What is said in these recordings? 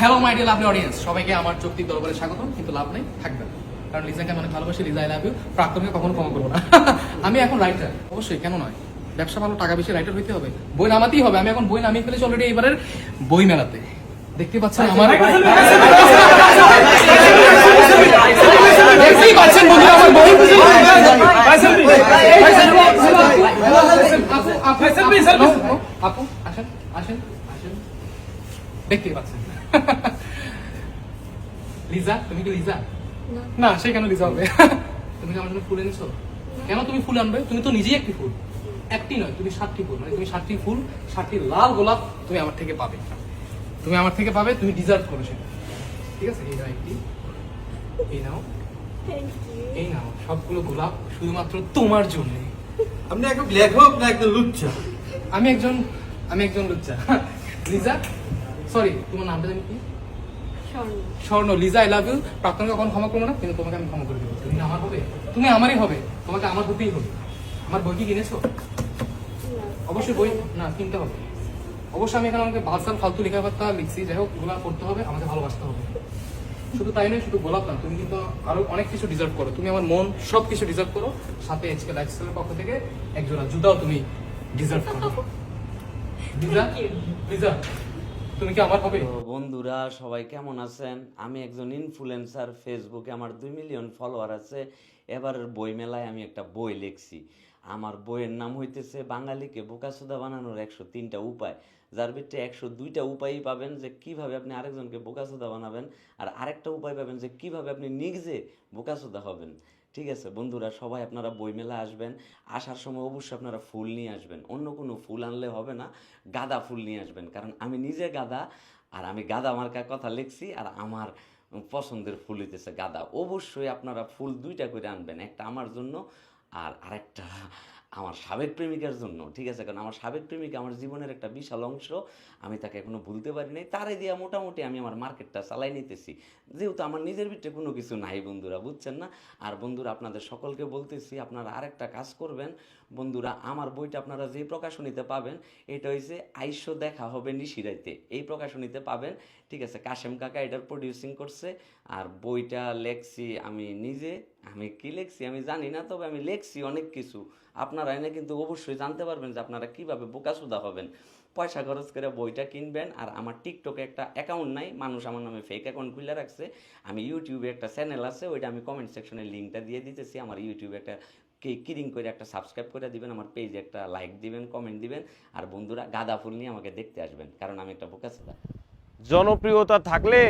Hello my dear lovely audience সবাইকে আমার চোখটি দরবারে স্বাগত কিন্তু লাভ নেই থাকবে কারণ লিজাকে আমি অনেক ভালোবাসি লিজা আই লাভ ইউ প্রাক্তনকে কখনো ক্ষমা করব না আমি এখন রাইটার অবশ্যই কেন নয় ব্যবসা ভালো টাকা বেশি রাইটার হইতে হবে বই নামাতেই হবে আমি এখন বই নামিয়ে ফেলেছি অলরেডি এবারের বই মেলাতে দেখতে পাচ্ছেন আমার দেখতেই পাচ্ছেন বন্ধুরা আমার বই আপু, আপু, আপু, আপু, আপু আসেন আসেন আসেন দেখতেই পাচ্ছেন লিজা তুমি কি লিজা? না। সে কেন লিজা হবে? তুমি কি আমার জন্য ফুল এনেছো? কেন তুমি ফুল আনবে? তুমি তো নিজেই একটি ফুল। একটি নয় তুমি সাতটি ফুল। মানে তুমি সাতটি ফুল সাতটি লাল গোলাপ তুমি আমার থেকে পাবে। তুমি আমার থেকে পাবে তুমি ডিজার্ভ করো সেটা। ঠিক আছে? এই নাও একটি। এই নাও। এই নাও। সবগুলো গোলাপ শুধুমাত্র তোমার জন্য। আপনি একদম লেখক না একদম লুচ্ছা আমি একজন আমি একজন লুচ্চা। লিজা সরি তোমার নামটা জানি কি? স্বর্ণ। লিজা আই লাভ ইউ প্রাক্তন কখন ক্ষমা করব না কিন্তু তোমাকে আমি ক্ষমা করে দেবো। তুমি আমার হবে। তুমি আমারই হবে। তোমাকে আমার হতেই হবে। আমার বই কি কিনেছো? অবশ্যই বই না কিনতে হবে। অবশ্যই আমি এখানে আমাকে বালসাল ফালতু লেখাবার্তা লিখছি। যাই হোক এগুলো করতে হবে আমাকে ভালোবাসতে হবে। শুধু তাই নয় শুধু গোলাপ না তুমি কিন্তু আরও অনেক কিছু ডিজার্ভ করো। তুমি আমার মন সব কিছু ডিজার্ভ করো। সাথে এইচকে লাইফস্টাইলের পক্ষ থেকে এক জোড়া জুতাও তুমি ডিজার্ভ করো। লিজা? লিজা? তুমি কি আমার হবে? বন্ধুরা, সবাই কেমন আছেন? আমি একজন ইনফ্লুয়েন্সার ফেসবুকে আমার দুই মিলিয়ন ফলোয়ার আছে। এবারের বই মেলায় আমি একটা বই লিখছি। আমার বইয়ের নাম হইতেছে বাঙালিকে বোকাসোদা বানানোর একশো তিনটা উপায়। যার ভিতরে একশো দুইটা উপায়ই পাবেন যে কীভাবে আপনি আরেকজনকে বোকাসোদা বানাবেন, আর আরেকটা উপায় পাবেন যে কীভাবে আপনি নিজে বোকাসোদা হবেন। ঠিক আছে, বন্ধুরা সবাই আপনারা বইমেলা আসবেন, আসার সময় অবশ্যই আপনারা ফুল নিয়ে আসবেন, অন্য কোনো ফুল আনলে হবে না, গাদা ফুল নিয়ে আসবেন, কারণ আমি নিজে গাদা আর আমি গাদা মার্কার কথা লিখছি আর আমার পছন্দের ফুল হইতেছে গাদা। অবশ্যই আপনারা ফুল দুইটা করে আনবেন, একটা আমার জন্য আর আরেকটা আমার সাবেক প্রেমিকার জন্য, ঠিক আছে? কারণ আমার সাবেক প্রেমিকা আমার জীবনের একটা বিশাল অংশ, আমি তাকে এখনও ভুলতে পারি নাই। তারে দিয়া মোটামুটি আমি আমার মার্কেটটা চালাই নিতেছি। যেহেতু আমার নিজের ভিতরে কোনো কিছু নাই বন্ধুরা, বুঝছেন না? আর বন্ধুরা, আপনাদের সকলকে বলতেছি, আপনারা আরেকটা কাজ করবেন। বন্ধুরা, আমার বইটা আপনারা যে প্রকাশনীতে পাবেন, এটা হয়েছে আইসো দেখা হবে নিশিরাইতে। এই প্রকাশনীতে পাবেন, ঠিক আছে? কাশেম কাকা এটার প্রডিউসিং করছে, আর বইটা লেখছি আমি নিজে। আমি কি লেখছি? আমি জানি না, তবে আমি লেখছি অনেক কিছু। আপনারা এনে কিন্তু অবশ্যই জানতে পারবেন যে আপনারা কীভাবে বোকাসুদা হবেন। পয়সা খরচ করে বইটা কিনবেন, আর আমার টিকটকে একটা অ্যাকাউন্ট নাই, মানুষ আমার নামে ফেক অ্যাকাউন্ট খুলে রাখছে। আমি ইউটিউবে একটা চ্যানেল আছে, ওইটা আমি কমেন্ট সেকশনে লিঙ্কটা দিয়ে দিতেছি। আমার ইউটিউবে একটা কে কিরিং করে একটা সাবস্ক্রাইব করে দিবেন, আমার পেজে একটা লাইক দিবেন কমেন্ট দিবেন। আর বন্ধুরা, গাঁদা ফুল নিয়ে আমাকে দেখতে আসবেন, কারণ আমি একটা বোকাসুদা। জনপ্রিয়তা থাকলে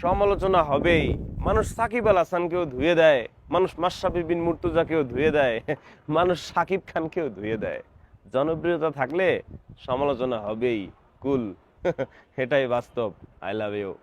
সমালোচনা হবেই। মানুষ সাকিব আল হাসানকেও ধুয়ে দেয়। মানুষ মাসাফি বিন মুর্তুজাকেও ধুয়ে দেয়। মানুষ সাকিব খানকেও ধুয়ে দেয়। জনপ্রিয়তা থাকলে সমালোচনা হবেই। কুল। এটাই বাস্তব। I love you.